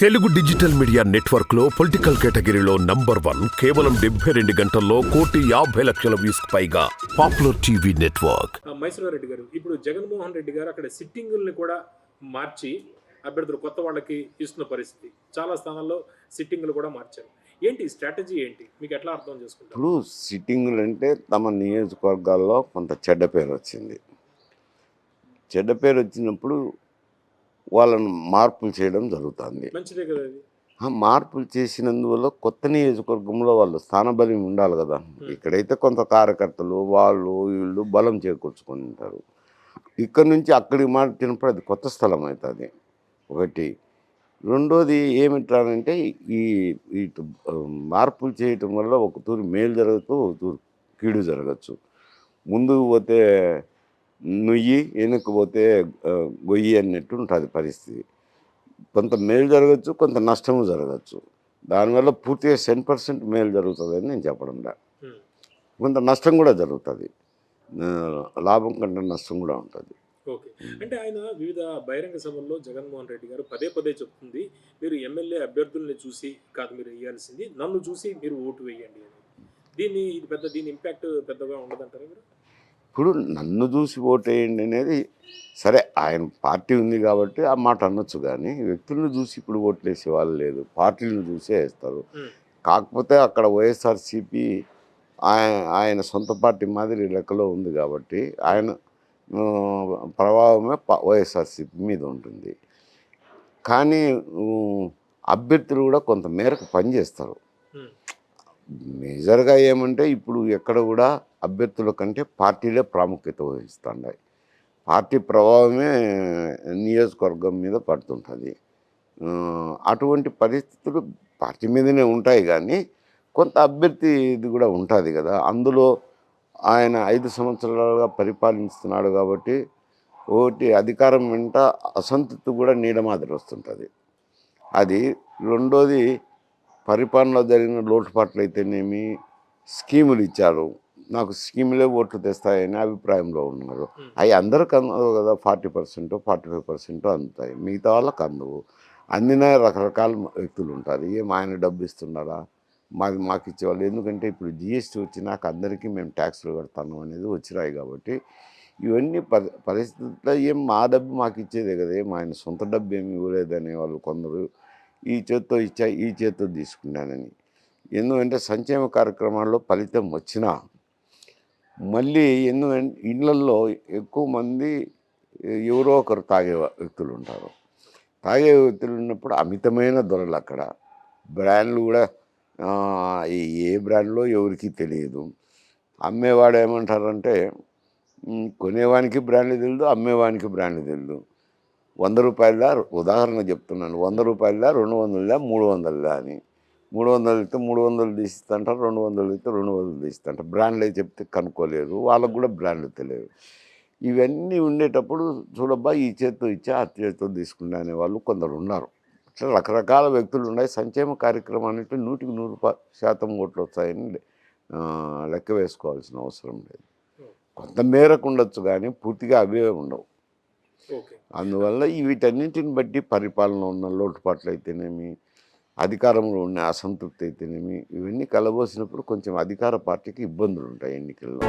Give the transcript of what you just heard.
Telugu digital media నెట్వర్క్లో political కేటగిరీలో number one కేవలం డెబ్బై రెండు గంటల్లో కోటి యాభై లక్షల వ్యూస్ పైగా పాపులర్ టీవీ నెట్వర్క్. ఆ, మైసూరారెడ్డి గారు ఇప్పుడు జగన్మోహన్ రెడ్డి గారు అక్కడ సిట్టింగుల్ని కూడా మార్చి అభ్యర్థులు కొత్త వాళ్ళకి ఇస్తున్న పరిస్థితి. చాలా స్థానాల్లో సిట్టింగులు కూడా మార్చారు. ఏంటి స్ట్రాటజీ ఏంటి? మీకు ఎట్లా అర్థం చేసుకుంటారు? ఇప్పుడు సిట్టింగులు అంటే తమ నియోజకవర్గాల్లో కొంత చెడ్డ పేరు వచ్చింది. చెడ్డ పేరు వచ్చినప్పుడు వాళ్ళను మార్పులు చేయడం జరుగుతుంది. మార్పులు చేసినందువల్ల కొత్త నియోజకవర్గంలో వాళ్ళు స్థానబలం ఉండాలి కదా. ఇక్కడైతే కొంత కార్యకర్తలు వాళ్ళు వీళ్ళు బలం చేకూర్చుకొని ఉంటారు. ఇక్కడ నుంచి అక్కడికి మార్చినప్పుడు అది కొత్త స్థలం అవుతుంది. ఒకటి. రెండోది ఏమిటానంటే ఈ ఇటు మార్పులు చేయటం వల్ల ఒక తూరి మేలు జరగచ్చు ఒక తూరి కీడు జరగచ్చు. ముందుకు పోతే నుయ్యి వెనక్కి పోతే ఆ, గొయ్యి అన్నట్టు ఉంటుంది పరిస్థితి. కొంత మేలు జరగచ్చు కొంత నష్టము జరగచ్చు. దానివల్ల పూర్తిగా టెన్ పర్సెంట్ మేలు జరుగుతుందని నేను చెప్పడం. కొంత నష్టం కూడా జరుగుతుంది. లాభం కంటే నష్టం కూడా ఉంటుంది. ఓకే. అంటే ఆయన వివిధ బహిరంగ సభల్లో జగన్మోహన్ రెడ్డి గారు పదే పదే చెప్తుంది మీరు ఎమ్మెల్యే అభ్యర్థుల్ని చూసి కాదు మీరు వేయాల్సింది నన్ను చూసి మీరు ఓటు వేయండి అని. దీన్ని ఇది పెద్ద దీని ఇంపాక్ట్ పెద్దగా ఉండదంటారా మీరు? ఇప్పుడు నన్ను చూసి ఓటేయండి అనేది సరే ఆయన పార్టీ ఉంది కాబట్టి ఆ మాట అనొచ్చు కానీ వ్యక్తులను చూసి ఇప్పుడు ఓట్లు వేసే వాళ్ళు లేదు పార్టీలను చూసే వేస్తారు. కాకపోతే అక్కడ వైఎస్ఆర్సీపీ ఆయన ఆయన సొంత పార్టీ మాదిరి లెక్కలో ఉంది కాబట్టి ఆయన ప్రభావమే వైఎస్ఆర్సీపీ మీద ఉంటుంది కానీ అభ్యర్థులు కూడా కొంత మేరకు పనిచేస్తారు. మేజర్గా ఏమంటే ఇప్పుడు ఎక్కడ కూడా అభ్యర్థుల కంటే పార్టీలే ప్రాముఖ్యత వహిస్తున్నాయి. పార్టీ ప్రభావమే నియోజకవర్గం మీద పడుతుంటుంది. అటువంటి పరిస్థితులు పార్టీ మీదనే ఉంటాయి కానీ కొంత అభ్యర్థి ఇది కూడా ఉంటుంది కదా. అందులో ఆయన ఐదు సంవత్సరాలుగా పరిపాలిస్తున్నాడు కాబట్టి ఒకటి అధికారం వెంట అసంతృప్తి కూడా నీడ మాదిరి వస్తుంటుంది. అది రెండోది పరిపాలనలో జరిగిన లోటుపాట్లు అయితేనేమి స్కీములు ఇచ్చారు. నాకు స్కీములే ఓట్లు తెస్తాయని అభిప్రాయంలో ఉన్నారు. అవి అందరికి అందవు కదా forty percent forty five percent అందుతాయి మిగతా వాళ్ళకి అందవు. అందిన రకరకాల వ్యక్తులు ఉంటారు. ఏం ఆయన డబ్బు ఇస్తున్నారా మాకు మాకు ఇచ్చేవాళ్ళు. ఎందుకంటే ఇప్పుడు జిఎస్టీ వచ్చినాక అందరికీ మేము ట్యాక్స్లు కడతాను అనేది వచ్చినాయి కాబట్టి ఇవన్నీ పరి పరిస్థితుల్లో ఏం మా డబ్బు మాకు ఇచ్చేదే కదా. ఏం ఆయన సొంత డబ్బు ఏమి ఇవ్వలేదనే వాళ్ళు కొందరు ఈ చేత్తో ఇచ్చా ఈ చేత్తో తీసుకున్నానని ఎందుకంటే సంక్షేమ కార్యక్రమాల్లో ఫలితం వచ్చినా మళ్ళీ ఎందుకంటే ఇండ్లల్లో ఎక్కువ మంది ఎవరో ఒకరు తాగే వ్యక్తులు ఉంటారు. తాగే వ్యక్తులు ఉన్నప్పుడు అమితమైన ధరలు అక్కడ. బ్రాండ్లు కూడా ఏ బ్రాండ్లో ఎవరికి తెలియదు. అమ్మేవాడు ఏమంటారంటే కొనేవానికి బ్రాండ్లు తెలియదు అమ్మేవానికి బ్రాండ్లు తెలియదు వంద రూపాయల ఉదాహరణ చెప్తున్నాను. వంద రూపాయల రెండు వందలదా? మూడు వందలదా? అని. మూడు వందలు ఇస్తే మూడు వందలు తీసిస్తుంటారు రెండు వందలు ఇస్తే రెండు వందలు తీస్తుంటారు బ్రాండ్లు అయితే చెప్తే కనుక్కోలేరు వాళ్ళకు కూడా బ్రాండ్లు తెలియదు. ఇవన్నీ ఉండేటప్పుడు చూడబ్బా ఈ చేత్తో ఇచ్చా ఆ చేత్తో తీసుకున్నా అనే వాళ్ళు కొందరు ఉన్నారు. ఇట్లా రకరకాల వ్యక్తులు ఉన్నాయి. సంక్షేమ కార్యక్రమానికి నూటికి నూరు శాతం ఓట్లు వస్తాయని లెక్క వేసుకోవాల్సిన అవసరం లేదు. కొంత మేరకు ఉండొచ్చు కానీ పూర్తిగా అవే ఉండవు. అందువల్ల వీటన్నింటిని బట్టి పరిపాలన ఉన్న లోటుపాట్లు అయితేనేమి అధికారంలో ఉన్న అసంతృప్తి అయితేనేమి ఇవన్నీ కలబోసినప్పుడు కొంచెం అధికార పార్టీకి ఇబ్బందులు ఉంటాయి ఎన్నికల్లో.